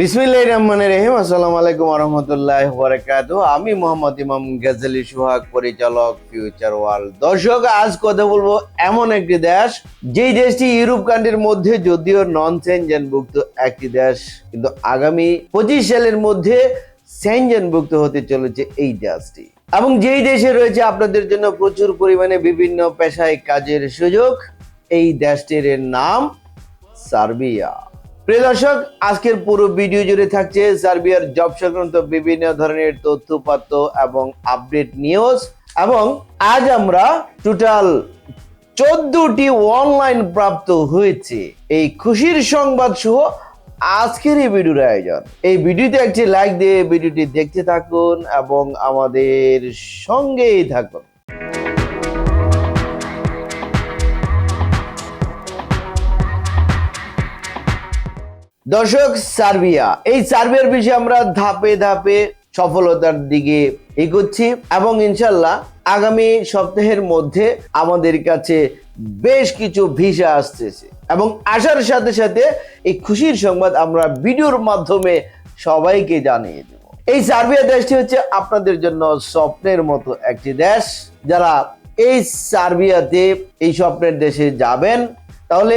বিসমিল্লাহ রহমান রহিম। আসসালামু আলাইকুম রহমতুল্লাহ বরকাত আমি মোহাম্মদ ইমাম গাজালি সুহাগ, পরিচালক ফিউচার ওয়ার্ল্ড দর্শক, আজ কথা বলব এমন একটি দেশ, যেই দেশটি ইউরোপ কান্ট্রির মধ্যে যদিও নন সেনজেনভুক্ত একটি দেশ, কিন্তু আগামী পঁচিশ সালের মধ্যে সেনজেনভুক্ত হতে চলেছে এই দেশটি। এবং যেই দেশে রয়েছে, আপনাদের জন্য প্রচুর পরিমাণে বিভিন্ন পেশায় কাজের সুযোগ। এই দেশটির নাম সার্বিয়া। প্রিয় দর্শক, আজকের পুরো ভিডিও জুড়ে থাকছে সার্বিয়ার জব সংক্রান্ত বিভিন্ন ধরনের তথ্যপাত্র এবং আপডেট নিউজ এবং আজ আমরা টোটাল চোদ্দটি অনলাইন প্রাপ্ত হয়েছে। এই খুশির সংবাদ সহ আজকের এই ভিডিওর আয়োজন। এই ভিডিওতে একটি লাইক দিয়ে ভিডিওটি দেখতে থাকুন এবং আমাদের সঙ্গেই থাকুন। দর্শক, সার্বিয়া। এই সার্বিয়ার বিষয়ে আমরা ধাপে ধাপে সফলতার দিকে এগোচ্ছি এবং ইনশাল্লাহ আগামী সপ্তাহের মধ্যে আমাদের কাছে বেশ কিছু ভিসা আসতেছে। এবং আসার সাথে সাথে এই খুশির সংবাদ আমরা ভিডিওর মাধ্যমে সবাইকে জানিয়ে দেব। এই সার্বিয়া দেশটি হচ্ছে আপনাদের জন্য স্বপ্নের মতো একটি দেশ। যারা এই সার্বিয়াতে এই স্বপ্নের দেশে যাবেন, তাহলে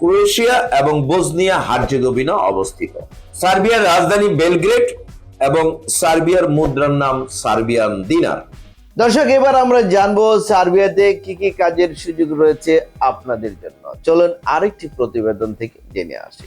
ক্রোয়েশিয়া এবং বোসনিয়া হার্জেগোভিনা অবস্থিত। সার্বিয়ার রাজধানী বেলগ্রেড এবং সার্বিয়ার মুদ্রার নাম সার্বিয়ান দিনার। দর্শক, এবার আমরা জানব সার্বিয়াতে কি কি কাজের সুযোগ রয়েছে আপনাদের জন্য। চলুন আরেকটি প্রতিবেদন থেকে জেনে আসি।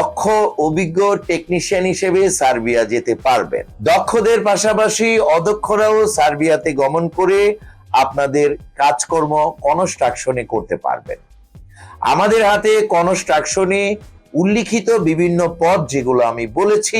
অভিজ্ঞ টেকনিশিয়ান হিসেবে সার্বিয়া যেতে পারবেন। দক্ষদের পাশাপাশি অদক্ষরাও সার্বিয়াতে গমন করে আপনাদের কাজকর্ম কনস্ট্রাকশনে করতে পারবেন। আমাদের হাতে কনস্ট্রাকশনে উল্লিখিত বিভিন্ন পদ যেগুলো আমি বলেছি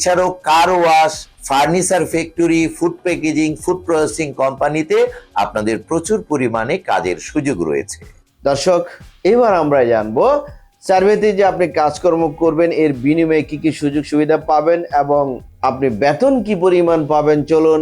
এছাড়াও car wash furniture factory food packaging food processing কোম্পানিতে আপনাদের প্রচুর পরিমাণে কাজের সুযোগ রয়েছে। দর্শক, এবার আমরা জানব, সার্ভেতে যে আপনি কাজকর্ম করবেন, এর বিনিময়ে কি কি সুযোগ সুবিধা পাবেন এবং আপনি বেতন কি পরিমাণ পাবেন? চলুন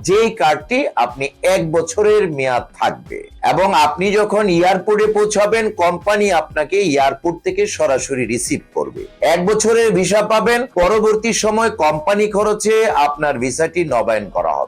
যেই কার্ডটি আপনি এক বছরের মেয়াদ থাকবে। এবং আপনি যখন এয়ারপোর্টে পৌঁছাবেন, কোম্পানি আপনাকে এয়ারপোর্ট থেকে সরাসরি রিসিভ করবে। এক বছরের ভিসা পাবেন, পরবর্তী সময় কোম্পানি খরচে আপনার ভিসাটি নবায়ন করা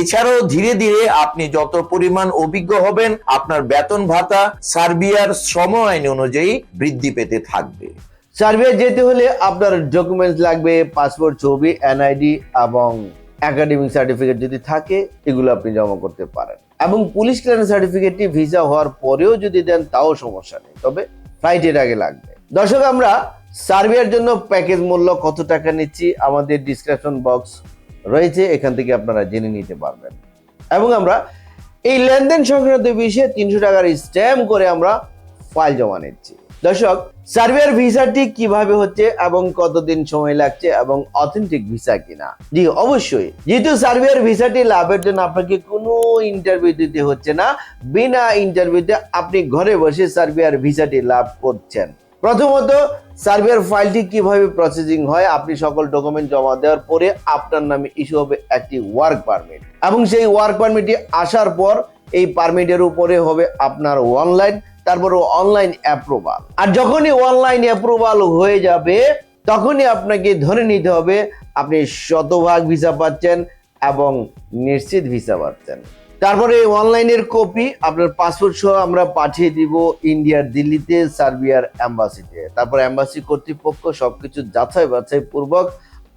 এছাড়াও ধীরে ধীরে আপনি যত পরিমাণ অভিজ্ঞ হবেন, আপনার বেতন ভাতা সার্বিয়ার শ্রম আইন অনুযায়ী বৃদ্ধি পেতে থাকবে। সার্বিয়া যেতে হলে আপনার ডকুমেন্টস লাগবে পাসপোর্ট ছবি এনআইডি এবং একাডেমিক সার্টিফিকেট যদি থাকে, এগুলো আপনি জমা করতে পারেন। এবং পুলিশ ক্লিয়ারেন্স সার্টিফিকেটটি ভিসা হওয়ার পরেও যদি দেন, তাও সমস্যা নেই। তবে ফ্লাইটের আগে লাগবে। দর্শক, আমরা সার্বিয়ার জন্য প্যাকেজ মূল্য কত টাকা নিচ্ছি, আমাদের ডিসক্রিপশন বক্স রয়েছে, এখান থেকে আপনারা জেনে নিতে পারবেন। এবং আমরা এই লেনদেন সংক্রান্ত বিষয়ে তিনশো টাকার স্ট্যাম্প করে আমরা ফাইল জমা নিচ্ছি। দর্শক সার্বিয়ার ভিসাটি কীভাবে হচ্ছে এবং কতদিন সময় লাগছে এবং অথেন্টিক ভিসা কিনা? জি, অবশ্যই। যেহেতু সার্বিয়ার ভিসাটি লাভের জন্য আপনাকে কোনো ইন্টারভিউ দিতে হচ্ছে না, বিনা ইন্টারভিউতে আপনি ঘরে বসে সার্বিয়ার ভিসাটি লাভ করছেন। প্রথমত সার্বিয়ার ফাইলটি কীভাবে প্রসেসিং হয়, আপনি সকল ডকুমেন্ট জমা দেওয়ার পরে আপনার নামে ইস্যু হবে একটি ওয়ার্ক পারমিট এবং সেই ওয়ার্ক পারমিটটি আসার পর এই পারমিটের উপরে হবে আপনার অনলাইন তারপর অনলাইন অ্যাপ্রুভাল আর যখনই অনলাইন অ্যাপ্রুভাল হয়ে যাবে, তখনই আপনাকে ধরে নিতে হবে, আপনি শতভাগ ভিসা পাচ্ছেন এবং নিশ্চিত ভিসা পাচ্ছেন। তারপরে অনলাইনের কপি আপনার পাসপোর্ট সহ আমরা পাঠিয়ে দিব ইন্ডিয়ার দিল্লিতে, সার্বিয়ার অ্যাম্বাসিতে তারপর অ্যাম্বাসি কর্তৃপক্ষ সবকিছু যাচাই বাছাই পূর্বক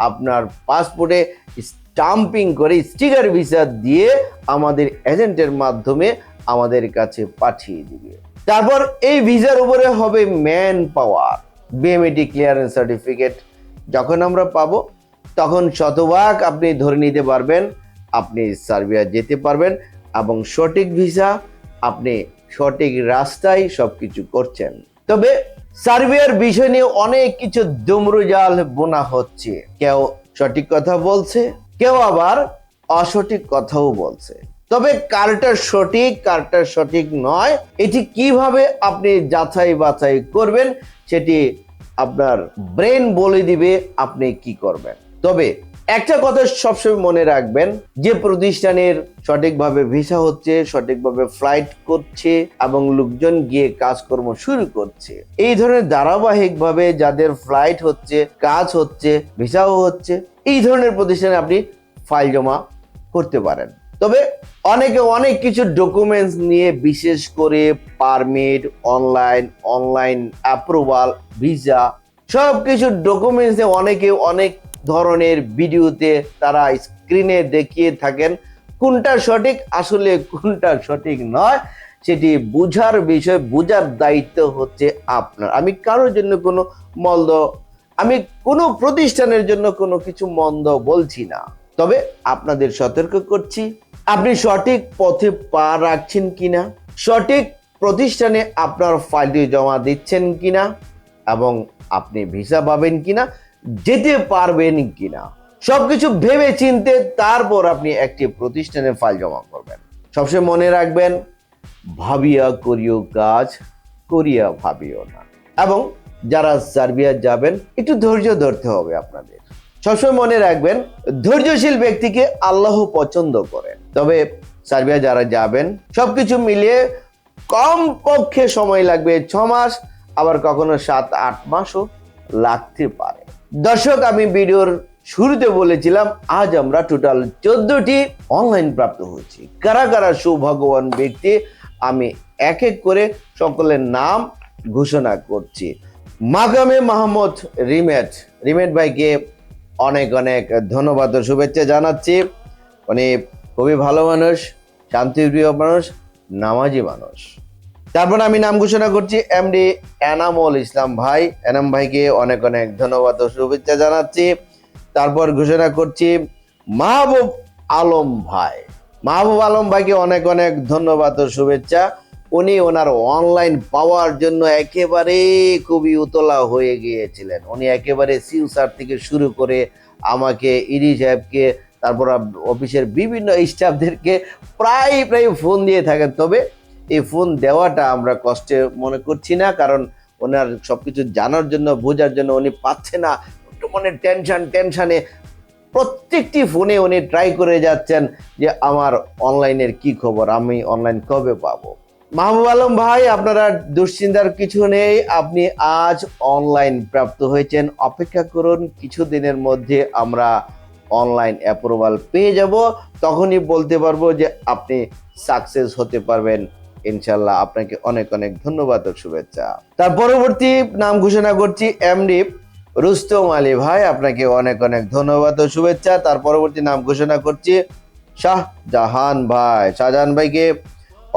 আপনার পাসপোর্টে স্টাম্পিং করে স্টিকার ভিসা দিয়ে আমাদের এজেন্টের মাধ্যমে আমাদের কাছে পাঠিয়ে দিবে। তারপর এই ভিসার উপরে হবে man power BMET clearance certificate যখন আমরা পাবো, তখন শতভাগ আপনি ধরে নিতে পারবেন আপনি সার্বিয়া যেতে পারবেন এবং সঠিক ভিসা আপনি সঠিক রাস্তায় সবকিছু করছেন। তবে সার্বিয়ার বিষয় নিয়ে অনেক কিছু দুমরুজাল বোনা হচ্ছে। কেউ সঠিক কথা বলছে, কেউ আবার অসঠিক কথাও বলছে। তবে কারটা সঠিক কারটা সঠিক নয়, এটি কীভাবে আপনি যাচাই বাছাই করবেন সেটি আপনার ব্রেন বলে দিবে আপনি কি করবেন। তবে একটা কথা সবসময় মনে রাখবেন, যে প্রতিষ্ঠানের সঠিকভাবে ভিসা হচ্ছে, সঠিকভাবে ফ্লাইট করছে এবং লোকজন গিয়ে কাজকর্ম শুরু করছে। এই ধরনের ধারাবাহিকভাবে যাদের ফ্লাইট হচ্ছে, কাজ হচ্ছে ভিসাও হচ্ছে, এই ধরনের প্রতিষ্ঠানে আপনি ফাইল জমা করতে পারেন। তবে অনেকে অনেক কিছু ডকুমেন্টস নিয়ে বিশেষ করে permit online online approval visa সব কিছু ডকুমেন্টসে অনেকে অনেক ধরনের ভিডিওতে তারা স্ক্রিনে দেখিয়ে থাকেন কোনটা সঠিক, আসলে কোনটা সঠিক নয়, সেটি বুঝার বিষয়, বুঝার দায়িত্ব হচ্ছে আপনার। আমি কারোর জন্য কোনো মন্দ, আমি কোনো প্রতিষ্ঠানের জন্য কোনো কিছু মন্দ বলছি না। তবে আপনাদের সতর্ক করছি, আপনি সঠিক পথে পা রাখছেন কিনা, সঠিক প্রতিষ্ঠানে আপনার ফাইলটি জমা দিচ্ছেন কিনা, এবং আপনি ভিসা পাবেন কিনা যেতে পারবেন কিনা? সবকিছু ভেবে চিনতে তারপর আপনি একটি প্রতিষ্ঠানে ফাইল জমা করবেন। সবসময় মনে রাখবেন, ভাবিয়া করিও কাজ, করিয়া ভাবিও না। এবং যারা সার্বিয়া যাবেন, একটু ধৈর্য ধরতে হবে আপনাদের। সবসময় মনে রাখবেন, ধৈর্যশীল ব্যক্তিকে আল্লাহ পছন্দ করেন। তবে সার্বিয়া যারা যাবেন, সবকিছু মিলিয়ে কম পক্ষে সময় লাগবে ছ মাস আবার কখনো সাত, আট মাসও। লাগতে পারে। দর্শক, আমি ভিডিওর শুরুতে বলেছিলাম, আজ আমরা টোটাল চোদ্দটি অনলাইন প্রাপ্ত হয়েছি। কারা কারা সৌভাগ্যবান ব্যক্তি, আমি এক এক করে সকলের নাম ঘোষণা করছি। মাকামে মাহমুদ রিমেট রিমেট ভাইকে অনেক অনেক ধন্যবাদ ও শুভেচ্ছা জানাচ্ছি। উনি খুবই ভালো মানুষ, শান্তিপ্রিয় মানুষ, নামাজি মানুষ। তারপর আমি নাম ঘোষণা করছি এমডি এনামুল ইসলাম ভাই। এনাম ভাইকে অনেক অনেক ধন্যবাদ ও শুভেচ্ছা জানাচ্ছি। তারপর ঘোষণা করছি মাহবুব আলম ভাই। মাহবুব আলম ভাইকে অনেক অনেক ধন্যবাদ ও শুভেচ্ছা। উনি ওনার অনলাইন পাওয়ার জন্য একেবারে খুবই উতলা হয়ে গিয়েছিলেন। উনি একেবারে সিউ স্যার থেকে শুরু করে আমাকে, ইডি সাহেবকে, তারপর অফিসের বিভিন্ন স্টাফদেরকে প্রায় প্রায় ফোন দিয়ে থাকেন। তবে এই ফোন দেওয়াটা আমরা কষ্টে মনে করছি না, কারণ ওনার সব কিছু জানার জন্য, বোঝার জন্য উনি পাচ্ছে না। একটু মনে টেনশান টেনশানে প্রত্যেকটি ফোনে উনি ট্রাই করে যাচ্ছেন যে আমার অনলাইনের কি খবর, আমি অনলাইন কবে পাবো? মাহবুব আলম ভাই, আপনারা দুশ্চিন্তার কিছু নেই, আপনি আজ অনলাইন প্রাপ্ত হয়েছেন। অপেক্ষা করুন কিছু দিনের মধ্যে আমরা অনলাইন অ্যাপ্রুভাল পেয়ে যাব। তখনই বলতে পারব যে আপনি সাকসেস হতে পারবেন। ইনশাল্লাহ আপনাকে অনেক অনেক ধন্যবাদ ও শুভেচ্ছা। তার পরবর্তী নাম ঘোষণা করছি এমডি রুস্তম আলী ভাই, আপনাকে অনেক অনেক ধন্যবাদ ও শুভেচ্ছা। তার পরবর্তী নাম ঘোষণা করছি শাহজাহান ভাই। শাহজাহান ভাইকে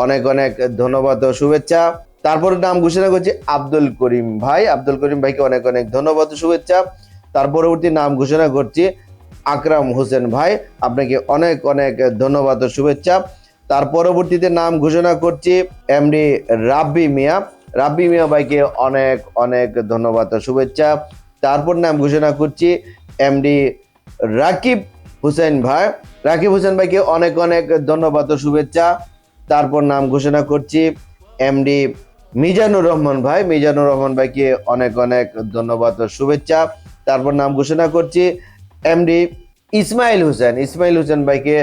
অনেক অনেক ধন্যবাদ ও শুভেচ্ছা। তারপরে নাম ঘোষণা করছি আব্দুল করিম ভাই। আব্দুল করিম ভাইকে অনেক অনেক ধন্যবাদ ও শুভেচ্ছা। তার পরবর্তী নাম ঘোষণা করছি আকরাম হোসেন ভাই। আপনাকে অনেক অনেক ধন্যবাদ ও শুভেচ্ছা। তার পরবর্তীতে নাম ঘোষণা করছি এমডি রাব্বি মিয়া। রাব্বি মিয়া ভাইকে অনেক অনেক ধন্যবাদ ও শুভেচ্ছা। তারপর নাম ঘোষণা করছি এমডি রাকিব হুসেন ভাই। রাকিব হুসেন ভাইকে অনেক অনেক ধন্যবাদ ও শুভেচ্ছা। তারপর নাম ঘোষণা করছি এমডি মিজানুর রহমান ভাই। মিজানুর রহমান ভাইকে অনেক অনেক ধন্যবাদ ও শুভেচ্ছা। তারপর নাম ঘোষণা করছি এমডি ইসমাইল হোসেন। ইসমাইল হোসেন ভাইকে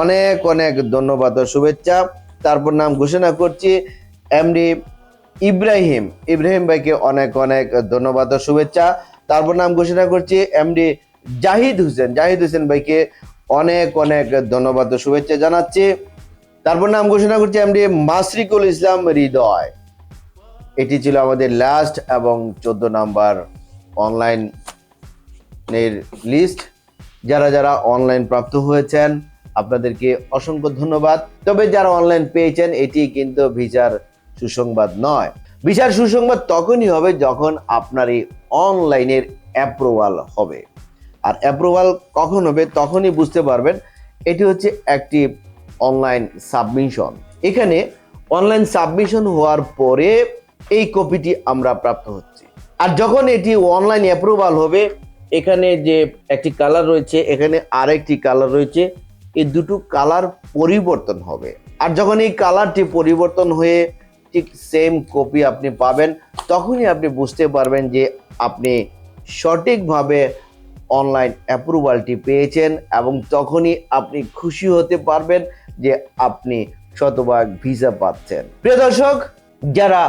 অনেক অনেক ধন্যবাদ ও শুভেচ্ছা। তারপর নাম ঘোষণা করছি এমডি ইব্রাহিম। ইব্রাহিম ভাইকে অনেক অনেক ধন্যবাদ ও শুভেচ্ছা। তারপর নাম ঘোষণা করছি এমডি জাহিদ হোসেন। জাহিদ হোসেন ভাইকে অনেক অনেক ধন্যবাদ ও শুভেচ্ছা জানাচ্ছি। তারপর নাম ঘোষণা করছি এমডি মাসরিকুল ইসলাম হৃদয়। এটি ছিল আমাদের লাস্ট এবং চোদ্দ নাম্বার অনলাইন এর লিস্ট যারা যারা অনলাইন প্রাপ্ত হয়েছেন আপনাদেরকে অসংখ্য ধন্যবাদ। তবে যারা অনলাইন পেয়েছেন, এটি কিন্তু ভিসার সুসংবাদ নয়। ভিসার সুসংবাদ তখনই হবে যখন আপনার এই অনলাইনের অ্যাপ্রুভাল হবে। আর অ্যাপ্রুভাল কখন হবে তখনই বুঝতে পারবেন। এটি হচ্ছে একটি অনলাইন সাবমিশন এখানে অনলাইন সাবমিশন হওয়ার পরে এই কপিটি আমরা প্রাপ্ত হচ্ছে। আর যখন এটি অনলাইন অ্যাপ্রুভাল হবে, এখানে যে একটি কালার রয়েছে, এখানে আরেকটি কালার রয়েছে। এই দুটো কালার পরিবর্তন হবে। আর যখন এই কালারটি পরিবর্তন হয়ে ঠিক সেম কপি আপনি পাবেন, তখনই আপনি বুঝতে পারবেন যে আপনি সঠিকভাবে অনলাইন অ্যাপ্রুভালটি পেয়েছেন এবং তখনই আপনি খুশি হতে পারবেন যে আপনি শতভাগ ভিসা পাচ্ছেন। প্রিয় দর্শক, যারা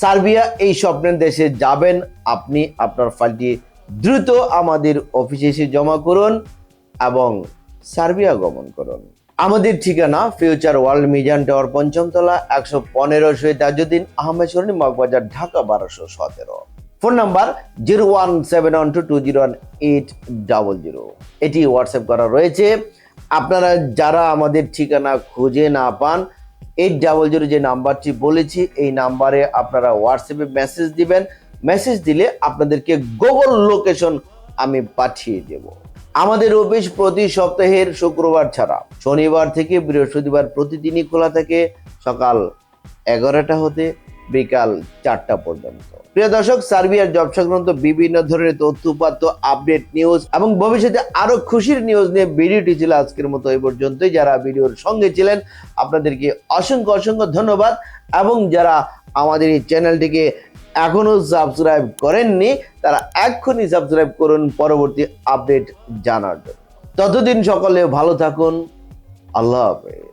সার্বিয়া এই স্বপ্নের দেশে যাবেন, আপনি আপনার ফাইলটি দ্রুত আমাদের অফিসে এসে জমা করুন এবং সার্বিয়া গমন করুন। আমাদের ঠিকানা ফিউচার ওয়ার্ল্ড মিজান টাওয়ার পঞ্চমতলা, একশো পনেরো শহীদ তাজুদ্দিন আহমেদ সরণি, মগবাজার, ঢাকা, বারোশো সতেরো। Phone number zero one seven one two two zero one eight double zero. এটি হোয়াটসঅ্যাপ করা রয়েছে। আপনারা যারা আমাদের ঠিকানা খুঁজে না পান, এইট ডাবল জিরো যে নাম্বারটি বলেছি, এই নাম্বারে আপনারা হোয়াটসঅ্যাপে মেসেজ দিবেন। মেসেজ দিলে আপনাদেরকে গুগল লোকেশন আমি পাঠিয়ে দেব। আমাদের অফিস প্রতি সপ্তাহের শুক্রবার ছাড়া। শনিবার থেকে বৃহস্পতিবার প্রতিদিনই খোলা থাকে সকাল এগারোটা হতে বিকাল চারটা পর্যন্ত। প্রিয় দর্শক সার্বিয়ার জব সংক্রান্ত বিভিন্ন ধরনের তথ্য, উপাত্ত, আপডেট নিউজ এবং ভবিষ্যতে আরও খুশির নিউজ নিয়ে ভিডিওটি ছিল আজকের মতো এই পর্যন্তই। যারা ভিডিওর সঙ্গে ছিলেন, আপনাদেরকে অসংখ্য অসংখ্য ধন্যবাদ এবং যারা আমাদের এই চ্যানেলটিকে এখনও সাবস্ক্রাইব করেননি, তারা এক্ষুনি সাবস্ক্রাইব করুন, পরবর্তী আপডেট জানার জন্য। ততদিন সকলে ভালো থাকুন, আল্লাহ হাফেজ।